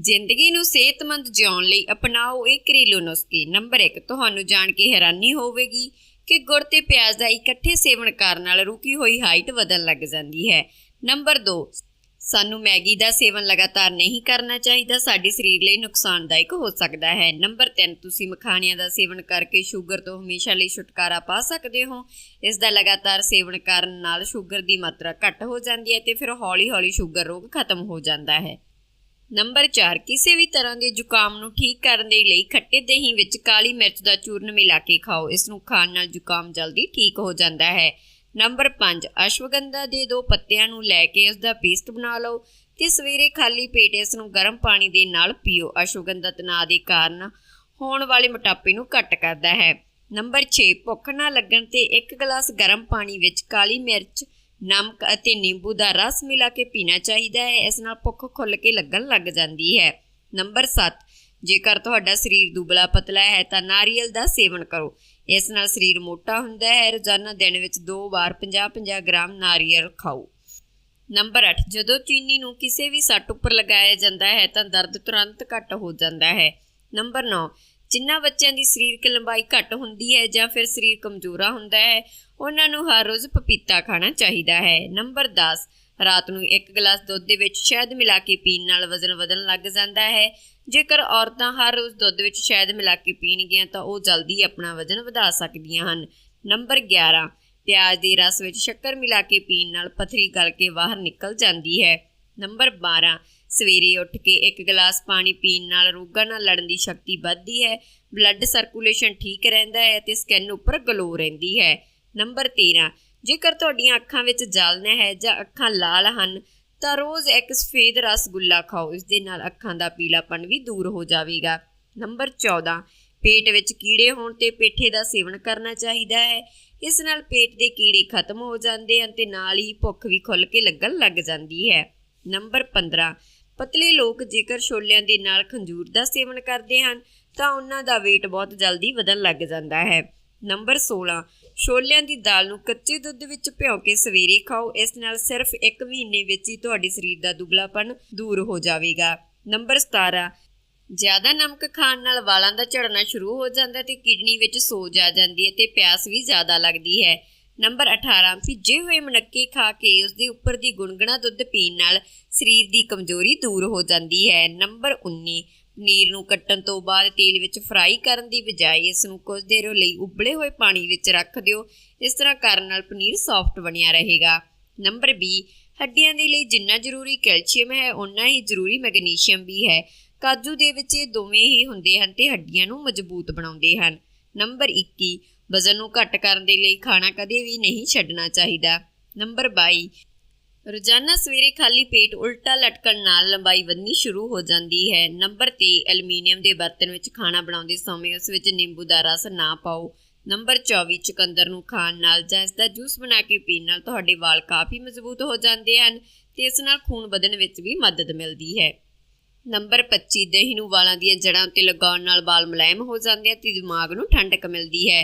ਜ਼ਿੰਦਗੀ ਨੂੰ ਸਿਹਤਮੰਦ ਜਿਉਣ ਲਈ ਅਪਣਾਓ ਇਹ ਘਰੇਲੂ ਨੁਸਖੇ। ਨੰਬਰ 1 ਤੁਹਾਨੂੰ ਜਾਣ ਕੇ ਹੈਰਾਨੀ ਹੋਵੇਗੀ ਕਿ ਗੁੜ ਤੇ ਪਿਆਜ਼ ਦਾ ਇਕੱਠੇ ਸੇਵਨ ਕਰਨ ਨਾਲ ਰੁਕੀ ਹੋਈ ਹਾਈਟ ਵਧਣ ਲੱਗ ਜਾਂਦੀ ਹੈ। ਨੰਬਰ 2 ਸਾਨੂੰ ਮੈਗੀ ਦਾ ਸੇਵਨ ਲਗਾਤਾਰ ਨਹੀਂ ਕਰਨਾ ਚਾਹੀਦਾ। ਸਾਡੇ ਸਰੀਰ ਲਈ ਨੁਕਸਾਨਦਾਇਕ ਹੋ ਸਕਦਾ ਹੈ। ਨੰਬਰ 3 ਤੁਸੀਂ ਮਖਾਣਿਆਂ ਦਾ ਸੇਵਨ ਕਰਕੇ ਸ਼ੂਗਰ ਤੋਂ ਹਮੇਸ਼ਾ ਲਈ ਛੁਟਕਾਰਾ ਪਾ ਸਕਦੇ ਹੋ। ਇਸ ਦਾ ਲਗਾਤਾਰ ਸੇਵਨ ਕਰਨ ਨਾਲ ਸ਼ੂਗਰ ਦੀ ਮਾਤਰਾ ਘੱਟ ਹੋ ਜਾਂਦੀ ਹੈ ਤੇ ਫਿਰ ਹੌਲੀ-ਹੌਲੀ ਸ਼ੂਗਰ ਰੋਗ ਖਤਮ ਹੋ ਜਾਂਦਾ ਹੈ। ਨੰਬਰ 4 ਕਿਸੇ ਵੀ ਤਰ੍ਹਾਂ ਦੇ ਜ਼ੁਕਾਮ ਨੂੰ ਠੀਕ ਕਰਨ ਦੇ ਲਈ ਖੱਟੇ ਦਹੀਂ ਵਿੱਚ ਕਾਲੀ ਮਿਰਚ ਦਾ ਚੂਰਨ ਮਿਲਾ ਕੇ ਖਾਓ। ਇਸ ਨੂੰ ਖਾਣ ਨਾਲ ਜ਼ੁਕਾਮ ਜਲਦੀ ਠੀਕ ਹੋ ਜਾਂਦਾ ਹੈ। ਨੰਬਰ 5 ਅਸ਼ਵਗੰਧਾ ਦੇ ਦੋ ਪੱਤਿਆਂ ਨੂੰ ਲੈ ਕੇ ਉਸ ਦਾ ਪੇਸਟ ਬਣਾ ਲਓ ਤੇ ਸਵੇਰੇ ਖਾਲੀ ਪੇਟ ਇਸ ਨੂੰ ਗਰਮ ਪਾਣੀ ਦੇ ਨਾਲ ਪੀਓ। ਅਸ਼ਵਗੰਧਾ ਤਣਾਅ ਦੇ ਕਾਰਨ ਹੋਣ ਵਾਲੇ ਮੋਟਾਪੇ ਨੂੰ ਘੱਟ ਕਰਦਾ ਹੈ। ਨੰਬਰ 6 ਭੁੱਖ ਨਾ ਲੱਗਣ ਤੇ ਇੱਕ ਗਲਾਸ ਗਰਮ ਪਾਣੀ ਵਿੱਚ ਕਾਲੀ ਮਿਰਚ ਨਮਕ ਅਤੇ ਨਿੰਬੂ ਦਾ ਰਸ ਮਿਲਾ ਕੇ ਪੀਣਾ ਚਾਹੀਦਾ ਹੈ। ਇਸ ਨਾਲ ਭੁੱਖ ਖੁੱਲ ਕੇ ਲੱਗਣ ਲੱਗ ਜਾਂਦੀ ਹੈ। ਨੰਬਰ 7 ਜੇਕਰ ਤੁਹਾਡਾ ਸਰੀਰ ਦੁਬਲਾ ਪਤਲਾ ਹੈ ਤਾਂ ਨਾਰੀਅਲ ਦਾ ਸੇਵਨ ਕਰੋ। ਇਸ ਨਾਲ ਸਰੀਰ ਮੋਟਾ ਹੁੰਦਾ ਹੈ। ਰੋਜ਼ਾਨਾ ਦਿਨ ਵਿੱਚ ਦੋ ਵਾਰ 50-50 ਗ੍ਰਾਮ ਨਾਰੀਅਲ ਖਾਓ। ਨੰਬਰ 8 ਜਦੋਂ ਚੀਨੀ ਨੂੰ ਕਿਸੇ ਵੀ ਸੱਟ ਉੱਪਰ ਲਗਾਇਆ ਜਾਂਦਾ ਹੈ ਤਾਂ ਦਰਦ ਤੁਰੰਤ ਘੱਟ ਹੋ ਜਾਂਦਾ ਹੈ। ਨੰਬਰ 9 ਜਿਨ੍ਹਾਂ ਬੱਚਿਆਂ ਦੀ ਸਰੀਰਕ ਲੰਬਾਈ ਘੱਟ ਹੁੰਦੀ ਹੈ ਜਾਂ ਫਿਰ ਸਰੀਰ ਕਮਜ਼ੋਰਾ ਹੁੰਦਾ ਹੈ, ਉਹਨਾਂ ਨੂੰ ਹਰ ਰੋਜ਼ ਪਪੀਤਾ ਖਾਣਾ ਚਾਹੀਦਾ ਹੈ। ਨੰਬਰ 10 ਰਾਤ ਨੂੰ ਇੱਕ ਗਲਾਸ ਦੁੱਧ ਦੇ ਵਿੱਚ ਸ਼ਹਿਦ ਮਿਲਾ ਕੇ ਪੀਣ ਨਾਲ ਵਜ਼ਨ ਵਧਣ ਲੱਗ ਜਾਂਦਾ ਹੈ। ਜੇਕਰ ਔਰਤਾਂ ਹਰ ਰੋਜ਼ ਦੁੱਧ ਵਿੱਚ ਸ਼ਹਿਦ ਮਿਲਾ ਕੇ ਪੀਣਗੀਆਂ ਤਾਂ ਉਹ ਜਲਦੀ ਆਪਣਾ ਵਜ਼ਨ ਵਧਾ ਸਕਦੀਆਂ ਹਨ। ਨੰਬਰ 11 ਪਿਆਜ਼ ਦੇ ਰਸ ਵਿੱਚ ਸ਼ੱਕਰ ਮਿਲਾ ਕੇ ਪੀਣ ਨਾਲ ਪਥਰੀ ਗਲ ਕੇ ਬਾਹਰ ਨਿਕਲ ਜਾਂਦੀ ਹੈ। ਨੰਬਰ 12 ਸਵੇਰੇ ਉੱਠ ਕੇ ਇੱਕ ਗਲਾਸ ਪਾਣੀ ਪੀਣ ਨਾਲ ਰੋਗਾਂ ਨਾਲ ਲੜਨ ਦੀ ਸ਼ਕਤੀ ਵੱਧਦੀ ਹੈ। ਬਲੱਡ ਸਰਕੂਲੇਸ਼ਨ ਠੀਕ ਰਹਿੰਦਾ ਹੈ ਤੇ ਸਕਿਨ ਉੱਪਰ ਗਲੋ ਰਹਿੰਦੀ ਹੈ। ਨੰਬਰ 13 ਜੇਕਰ ਤੁਹਾਡੀਆਂ ਅੱਖਾਂ ਵਿੱਚ ਜਲਨ ਹੈ ਜਾਂ ਅੱਖਾਂ ਲਾਲ ਹਨ, ਤਾਂ ਰੋਜ਼ ਇੱਕ ਸਫੇਦ ਰਸਗੁੱਲਾ ਖਾਓ। ਇਸ ਦੇ ਨਾਲ ਅੱਖਾਂ ਦਾ ਪੀਲਾਪਨ ਵੀ ਦੂਰ ਹੋ ਜਾਵੇਗਾ। ਨੰਬਰ 14 ਪੇਟ ਵਿੱਚ ਕੀੜੇ ਹੋਣ ਤੇ ਪੇਠੇ ਦਾ ਸੇਵਨ ਕਰਨਾ ਚਾਹੀਦਾ ਹੈ। ਇਸ ਨਾਲ ਪੇਟ ਦੇ ਕੀੜੇ ਖਤਮ ਹੋ ਜਾਂਦੇ ਹਨ ਤੇ ਨਾਲ ਹੀ ਭੁੱਖ ਵੀ ਖੁੱਲ ਕੇ ਲੱਗਣ ਲੱਗ ਜਾਂਦੀ ਹੈ। ਨੰਬਰ 15 ਪਤਲੇ ਲੋਕ ਜੇਕਰ ਛੋਲਿਆਂ ਦੇ ਨਾਲ ਖੰਜੂਰ ਦਾ ਸੇਵਨ ਕਰਦੇ ਹਨ, ਤਾਂ ਉਹਨਾਂ ਦਾ weight ਬਹੁਤ ਜਲਦੀ ਵਧਣ ਲੱਗ ਜਾਂਦਾ ਹੈ। ਨੰਬਰ 16 ਛੋਲਿਆਂ ਦੀ ਦਾਲ ਨੂੰ ਕੱਚੇ ਦੁੱਧ ਵਿੱਚ ਭਿਓ ਕੇ ਸਵੇਰੇ ਖਾਓ। ਇਸ ਨਾਲ ਸਿਰਫ 1 ਮਹੀਨੇ ਵਿੱਚ ਹੀ ਤੁਹਾਡੇ ਸਰੀਰ ਦਾ ਦੁਬਲਾਪਨ ਦੂਰ ਹੋ ਜਾਵੇਗਾ। ਨੰਬਰ 17 ਜ਼ਿਆਦਾ ਨਮਕ ਖਾਣ ਨਾਲ ਵਾਲਾਂ ਦਾ ਝੜਨਾ ਸ਼ੁਰੂ ਹੋ ਜਾਂਦਾ ਤੇ ਕਿਡਨੀ ਵਿੱਚ ਸੋਜ ਆ ਜਾਂਦੀ ਹੈ ਤੇ ਪਿਆਸ ਵੀ ਜ਼ਿਆਦਾ ਲੱਗਦੀ ਹੈ। ਨੰਬਰ 18 ਭਿੱਜੇ ਹੋਏ ਮਨੱਕੇ ਖਾ ਕੇ ਉਸ ਦੇ ਉੱਪਰ ਦੀ ਗੁਣਗਣਾ ਦੁੱਧ ਪੀਣ ਨਾਲ ਸਰੀਰ ਦੀ ਕਮਜ਼ੋਰੀ ਦੂਰ ਹੋ ਜਾਂਦੀ ਹੈ। ਨੰਬਰ 19 ਪਨੀਰ ਨੂੰ ਕੱਟਣ ਤੋਂ ਬਾਅਦ ਤੇਲ ਵਿੱਚ ਫਰਾਈ ਕਰਨ ਦੀ ਬਜਾਏ ਇਸ ਨੂੰ ਕੁਝ ਦੇਰ ਲਈ ਉਬਲੇ ਹੋਏ ਪਾਣੀ ਵਿੱਚ ਰੱਖ ਦਿਓ। ਇਸ ਤਰ੍ਹਾਂ ਕਰਨ ਨਾਲ ਪਨੀਰ ਸੌਫਟ ਬਣਿਆ ਰਹੇਗਾ। ਨੰਬਰ 20 ਹੱਡੀਆਂ ਦੇ ਲਈ ਜਿੰਨਾ ਜ਼ਰੂਰੀ ਕੈਲਸ਼ੀਅਮ ਹੈ ਉਨਾ ਹੀ ਜ਼ਰੂਰੀ ਮੈਗਨੀਸ਼ੀਅਮ ਵੀ ਹੈ। ਕਾਜੂ ਦੇ ਵਿੱਚ ਇਹ ਦੋਵੇਂ ਹੀ ਹੁੰਦੇ ਹਨ ਤੇ ਹੱਡੀਆਂ ਨੂੰ ਮਜ਼ਬੂਤ ਬਣਾਉਂਦੇ ਹਨ। ਨੰਬਰ 21 ਵਜ਼ਨ ਨੂੰ ਘੱਟ ਕਰਨ ਦੇ ਲਈ ਖਾਣਾ ਕਦੇ ਵੀ ਨਹੀਂ ਛੱਡਣਾ ਚਾਹੀਦਾ। ਨੰਬਰ 22 ਰੋਜ਼ਾਨਾ ਸਵੇਰੇ ਖਾਲੀ ਪੇਟ ਉਲਟਾ ਲਟਕਣ ਨਾਲ ਲੰਬਾਈ ਵਧਣੀ ਸ਼ੁਰੂ ਹੋ ਜਾਂਦੀ ਹੈ। ਨੰਬਰ 23 ਐਲੂਮੀਨੀਅਮ ਦੇ ਬਰਤਨ ਵਿੱਚ ਖਾਣਾ ਬਣਾਉਂਦੇ ਸਮੇਂ ਉਸ ਵਿੱਚ ਨਿੰਬੂ ਦਾ ਰਸ ਨਾ ਪਾਓ। ਨੰਬਰ 24 ਚੁਕੰਦਰ ਨੂੰ ਖਾਣ ਨਾਲ ਜਾਂ ਇਸ ਦਾ ਜੂਸ ਬਣਾ ਕੇ ਪੀਣ ਨਾਲ ਤੁਹਾਡੇ ਵਾਲ ਕਾਫੀ ਮਜ਼ਬੂਤ ਹੋ ਜਾਂਦੇ ਹਨ ਤੇ ਇਸ ਨਾਲ ਖੂਨ ਵਧਣ ਵਿੱਚ ਵੀ ਮਦਦ ਮਿਲਦੀ ਹੈ। ਨੰਬਰ 25 ਦਹੀਂ ਨੂੰ ਵਾਲਾਂ ਦੀਆਂ ਜੜ੍ਹਾਂ ਉੱਤੇ ਲਗਾਉਣ ਨਾਲ ਵਾਲ ਮੁਲਾਇਮ ਹੋ ਜਾਂਦੇ ਆ ਤੇ ਦਿਮਾਗ ਨੂੰ ਠੰਡਕ ਮਿਲਦੀ ਹੈ।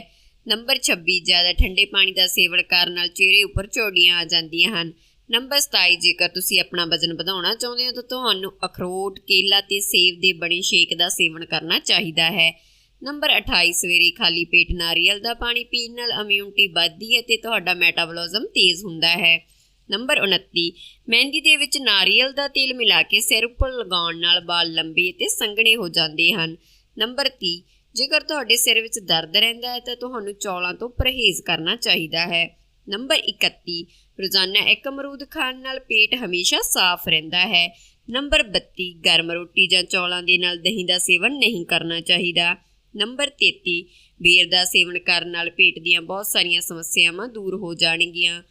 ਨੰਬਰ 26 ਜ਼ਿਆਦਾ ਠੰਡੇ ਪਾਣੀ ਦਾ ਸੇਵਨ ਕਰਨ ਨਾਲ ਚਿਹਰੇ ਉੱਪਰ ਝੋੜੀਆਂ ਆ ਜਾਂਦੀਆਂ ਹਨ। ਨੰਬਰ 27 ਜੇਕਰ ਤੁਸੀਂ ਆਪਣਾ ਵਜ਼ਨ ਵਧਾਉਣਾ ਚਾਹੁੰਦੇ ਹੋ ਤਾਂ ਤੁਹਾਨੂੰ ਅਖਰੋਟ, ਕੇਲਾ ਤੇ ਸੇਬ ਦੇ ਬਣੇ ਸ਼ੇਕ ਦਾ ਸੇਵਨ ਕਰਨਾ ਚਾਹੀਦਾ ਹੈ। ਨੰਬਰ 28 ਸਵੇਰੇ ਖਾਲੀ ਪੇਟ ਨਾਰੀਅਲ ਦਾ ਪਾਣੀ ਪੀਣ ਨਾਲ ਇਮਿਊਨਿਟੀ ਵੱਧਦੀ ਹੈ ਤੇ ਤੁਹਾਡਾ ਮੈਟਾਬੋਲਿਜ਼ਮ ਤੇਜ਼ ਹੁੰਦਾ ਹੈ। ਨੰਬਰ 29 ਮਹਿੰਦੀ ਦੇ ਵਿੱਚ ਨਾਰੀਅਲ ਦਾ ਤੇਲ ਮਿਲਾ ਕੇ ਸਿਰ ਉੱਪਰ ਲਗਾਉਣ ਨਾਲ ਵਾਲ ਲੰਬੇ ਤੇ ਸੰਘਣੇ ਹੋ ਜਾਂਦੇ ਹਨ। ਨੰਬਰ 30 ਜੇਕਰ ਤੁਹਾਡੇ ਸਿਰ ਵਿੱਚ ਦਰਦ ਰਹਿੰਦਾ ਹੈ ਤਾਂ ਤੁਹਾਨੂੰ ਚੌਲਾਂ ਤੋਂ ਪਰਹੇਜ਼ ਕਰਨਾ ਚਾਹੀਦਾ ਹੈ। ਨੰਬਰ 31 ਰੋਜ਼ਾਨਾ ਇੱਕ ਅਮਰੂਦ ਖਾਣ ਨਾਲ ਪੇਟ ਹਮੇਸ਼ਾ ਸਾਫ਼ ਰਹਿੰਦਾ ਹੈ। ਨੰਬਰ 32 ਗਰਮ ਰੋਟੀ ਜਾਂ ਚੌਲਾਂ ਦੇ ਨਾਲ ਦਹੀਂ ਦਾ ਸੇਵਨ ਨਹੀਂ ਕਰਨਾ ਚਾਹੀਦਾ। ਨੰਬਰ 33 ਬੇਰ ਦਾ ਸੇਵਨ ਕਰਨ ਨਾਲ ਪੇਟ ਦੀਆਂ ਬਹੁਤ ਸਾਰੀਆਂ ਸਮੱਸਿਆਵਾਂ ਦੂਰ ਹੋ ਜਾਣਗੀਆਂ।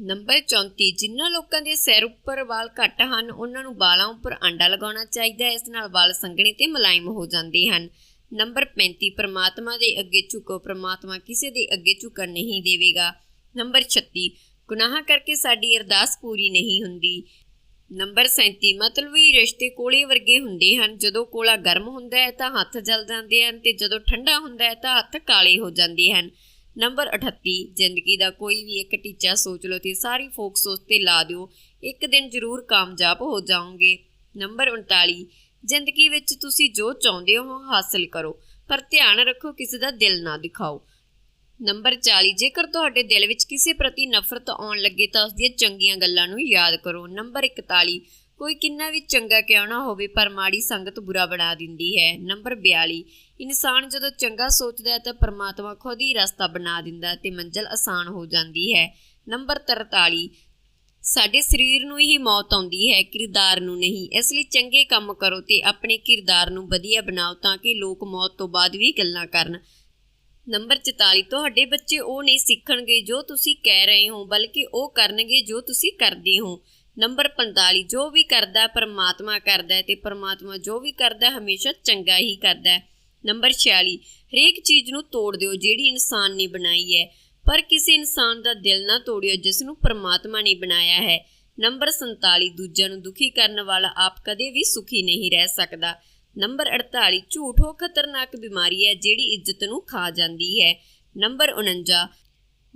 ਨੰਬਰ 34 ਜਿਨ੍ਹਾਂ ਲੋਕਾਂ ਦੇ ਸਿਰ ਉੱਪਰ ਵਾਲ ਘੱਟ ਹਨ, ਉਹਨਾਂ ਨੂੰ ਵਾਲਾਂ ਉੱਪਰ ਆਂਡਾ ਲਗਾਉਣਾ ਚਾਹੀਦਾ ਹੈ। ਇਸ ਨਾਲ ਵਾਲ ਸੰਘਣੇ ਤੇ ਮੁਲਾਇਮ ਹੋ ਜਾਂਦੇ ਹਨ। ਨੰਬਰ 35 ਪ੍ਰਮਾਤਮਾ ਦੇ ਅੱਗੇ ਝੁਕੋ, ਪ੍ਰਮਾਤਮਾ ਕਿਸੇ ਦੇ ਅੱਗੇ ਝੁਕਣ ਨਹੀਂ ਦੇਵੇਗਾ। ਨੰਬਰ 36 ਗੁਨਾਹਾਂ ਕਰਕੇ ਸਾਡੀ ਅਰਦਾਸ ਪੂਰੀ ਨਹੀਂ ਹੁੰਦੀ। ਨੰਬਰ 37 ਮਤਲਬੀ ਰਿਸ਼ਤੇ ਕੋਲੇ ਵਰਗੇ ਹੁੰਦੇ ਹਨ। ਜਦੋਂ ਕੋਲਾ ਗਰਮ ਹੁੰਦਾ ਹੈ ਤਾਂ ਹੱਥ ਜਲ ਜਾਂਦੇ ਹਨ ਤੇ ਜਦੋਂ ਠੰਡਾ ਹੁੰਦਾ ਹੈ ਤਾਂ ਹੱਥ ਕਾਲੇ ਹੋ ਜਾਂਦੇ ਹਨ। ਨੰਬਰ 38 ਜ਼ਿੰਦਗੀ ਦਾ ਕੋਈ ਵੀ ਇੱਕ ਟੀਚਾ ਸੋਚ ਲਓ ਤੇ ਸਾਰੀ ਫੋਕਸ ਉਸ ਤੇ ਲਾ ਦਿਓ। ਇੱਕ ਦਿਨ ਜ਼ਰੂਰ ਕਾਮਯਾਬ ਹੋ ਜਾਓਗੇ। ਨੰਬਰ 39 ਜ਼ਿੰਦਗੀ ਵਿੱਚ ਤੁਸੀਂ ਜੋ ਚਾਹੁੰਦੇ ਹੋ ਹਾਸਲ ਕਰੋ, ਪਰ ਧਿਆਨ ਰੱਖੋ ਕਿਸੇ ਦਾ ਦਿਲ ਨਾ ਦਿਖਾਓ। ਨੰਬਰ 40 ਜੇਕਰ ਤੁਹਾਡੇ ਦਿਲ ਵਿੱਚ ਕਿਸੇ ਪ੍ਰਤੀ ਨਫ਼ਰਤ ਆਉਣ ਲੱਗੇ ਤਾਂ ਉਸ ਦੀਆਂ ਚੰਗੀਆਂ ਗੱਲਾਂ ਨੂੰ ਯਾਦ ਕਰੋ। ਨੰਬਰ 41 ਕੋਈ ਕਿੰਨਾ ਵੀ ਚੰਗਾ ਕਿਉਂ ਨਾ ਹੋਵੇ, ਪਰ ਮਾੜੀ ਸੰਗਤ ਬੁਰਾ ਬਣਾ ਦਿੰਦੀ ਹੈ। ਨੰਬਰ 42 ਇਨਸਾਨ ਜਦੋਂ ਚੰਗਾ ਸੋਚਦਾ ਹੈ ਤਾਂ ਪਰਮਾਤਮਾ ਖੁਦ ਹੀ ਰਸਤਾ ਬਣਾ ਦਿੰਦਾ ਹੈ ਤੇ ਮੰਜ਼ਲ ਆਸਾਨ ਹੋ ਜਾਂਦੀ ਹੈ। ਨੰਬਰ 43 ਸਾਡੇ ਸਰੀਰ ਨੂੰ ਹੀ ਮੌਤ ਆਉਂਦੀ ਹੈ, ਕਿਰਦਾਰ ਨੂੰ ਨਹੀਂ। ਇਸ ਲਈ ਚੰਗੇ ਕੰਮ ਕਰੋ ਤੇ ਆਪਣੇ ਕਿਰਦਾਰ ਨੂੰ ਵਧੀਆ ਬਣਾਓ ਤਾਂ ਕਿ ਲੋਕ ਮੌਤ ਤੋਂ ਬਾਅਦ ਵੀ ਗੱਲਾਂ ਕਰਨ। ਨੰਬਰ 44 ਤੁਹਾਡੇ ਬੱਚੇ ਉਹ ਨਹੀਂ ਸਿੱਖਣਗੇ ਜੋ ਤੁਸੀਂ ਕਹਿ ਰਹੇ ਹੋ, ਬਲਕਿ ਉਹ ਕਰਨਗੇ ਜੋ ਤੁਸੀਂ ਕਰਦੇ ਹੋ। ਨੰਬਰ 45 ਜੋ ਵੀ ਕਰਦਾ ਪਰਮਾਤਮਾ ਕਰਦਾ ਹੈ ਤੇ ਪਰਮਾਤਮਾ ਜੋ ਵੀ ਕਰਦਾ ਹਮੇਸ਼ਾ ਚੰਗਾ ਹੀ ਕਰਦਾ ਹੈ। ਨੰਬਰ 46 ਹਰੇਕ ਚੀਜ਼ ਨੂੰ ਤੋੜ ਦਿਓ ਜਿਹੜੀ ਇਨਸਾਨ ਨੇ ਬਣਾਈ ਹੈ। ਪਰ ਕਿਸੇ ਇਨਸਾਨ ਦਾ ਦਿਲ ਨਾ ਤੋੜਿਓ, ਜਿਸ ਨੂੰ ਪਰਮਾਤਮਾ ਨੇ ਬਣਾਇਆ ਹੈ। ਨੰਬਰ 47 ਦੂਜਿਆਂ ਨੂੰ ਦੁਖੀ ਕਰਨ ਵਾਲਾ ਆਪ ਕਦੇ ਵੀ ਸੁਖੀ ਨਹੀਂ ਰਹਿ ਸਕਦਾ। ਨੰਬਰ 48 ਝੂਠ ਉਹ ਖਤਰਨਾਕ ਬਿਮਾਰੀ ਹੈ ਜਿਹੜੀ ਇੱਜ਼ਤ ਨੂੰ ਖਾ ਜਾਂਦੀ ਹੈ। ਨੰਬਰ 49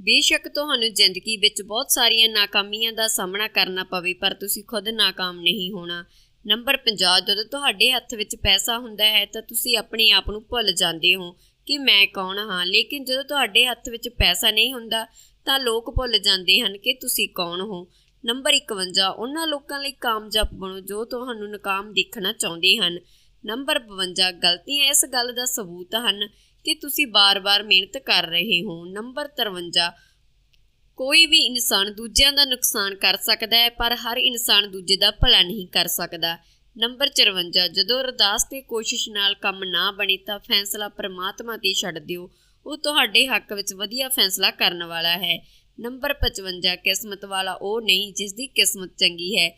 ਬੇਸ਼ੱਕ ਤੁਹਾਨੂੰ ਜ਼ਿੰਦਗੀ ਵਿੱਚ ਬਹੁਤ ਸਾਰੀਆਂ ਨਾਕਾਮੀਆਂ ਦਾ ਸਾਹਮਣਾ ਕਰਨਾ ਪਵੇ, ਪਰ ਤੁਸੀਂ ਖੁਦ ਨਾਕਾਮ ਨਹੀਂ ਹੋਣਾ। ਨੰਬਰ 50 ਜਦੋਂ ਤੁਹਾਡੇ ਹੱਥ ਵਿੱਚ ਪੈਸਾ ਹੁੰਦਾ ਹੈ ਤਾਂ ਤੁਸੀਂ ਆਪਣੇ ਆਪ ਨੂੰ ਭੁੱਲ ਜਾਂਦੇ ਹੋ। ਕਿ ਮੈਂ ਕੌਣ ਹਾਂ? ਲੇਕਿਨ ਜਦੋਂ ਤੁਹਾਡੇ ਹੱਥ ਵਿੱਚ ਪੈਸਾ ਨਹੀਂ ਹੁੰਦਾ, ਤਾਂ ਲੋਕ ਭੁੱਲ ਜਾਂਦੇ ਹਨ ਕਿ ਤੁਸੀਂ ਕੌਣ ਹੋ। ਨੰਬਰ 51 ਉਹਨਾਂ ਲੋਕਾਂ ਲਈ ਕਾਮਯਾਬ ਬਣੋ ਜੋ ਤੁਹਾਨੂੰ ਨਾਕਾਮ ਦੇਖਣਾ ਚਾਹੁੰਦੇ ਹਨ। ਨੰਬਰ 52 ਗਲਤੀਆਂ ਇਸ ਗੱਲ ਦਾ ਸਬੂਤ ਹਨ ਕਿ ਤੁਸੀਂ ਬਾਰ-ਬਾਰ ਮਿਹਨਤ ਕਰ ਰਹੇ ਹੋ। ਨੰਬਰ 53 ਕੋਈ ਵੀ ਇਨਸਾਨ ਦੂਜਿਆਂ ਦਾ ਨੁਕਸਾਨ ਕਰ ਸਕਦਾ ਹੈ, ਪਰ ਹਰ ਇਨਸਾਨ ਦੂਜੇ ਦਾ ਭਲਾ ਨਹੀਂ ਕਰ ਸਕਦਾ। ਨੰਬਰ 54 ਜਦੋਂ ਅਰਦਾਸ ਤੇ ਕੋਸ਼ਿਸ਼ ਨਾਲ ਕੰਮ ਨਾ ਬਣੇ ਤਾਂ ਫੈਸਲਾ ਪ੍ਰਮਾਤਮਾ ਤੇ ਛੱਡ ਦਿਓ। ਉਹ ਤੁਹਾਡੇ ਹੱਕ ਵਿੱਚ ਵਧੀਆ ਫੈਸਲਾ ਕਰਨ ਵਾਲਾ ਹੈ। ਨੰਬਰ 55 ਕਿਸਮਤ ਵਾਲਾ ਉਹ ਨਹੀਂ ਜਿਸ ਦੀ ਕਿਸਮਤ ਚੰਗੀ ਹੈ,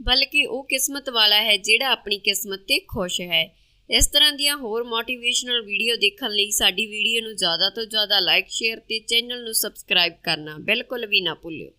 ਬਲਕਿ ਉਹ ਕਿਸਮਤ ਵਾਲਾ ਹੈ ਜਿਹੜਾ ਆਪਣੀ ਕਿਸਮਤ ਤੇ ਖੁਸ਼ ਹੈ। ਇਸ ਤਰ੍ਹਾਂ ਦੀਆਂ ਹੋਰ ਮੋਟੀਵੇਸ਼ਨਲ ਵੀਡੀਓ ਦੇਖਣ ਲਈ ਸਾਡੀ ਵੀਡੀਓ ਨੂੰ ਜ਼ਿਆਦਾ ਤੋਂ ਜ਼ਿਆਦਾ ਲਾਈਕ ਸ਼ੇਅਰ ਤੇ ਚੈਨਲ ਨੂੰ ਸਬਸਕ੍ਰਾਈਬ ਕਰਨਾ ਬਿਲਕੁਲ ਵੀ ਨਾ ਭੁੱਲਿਓ।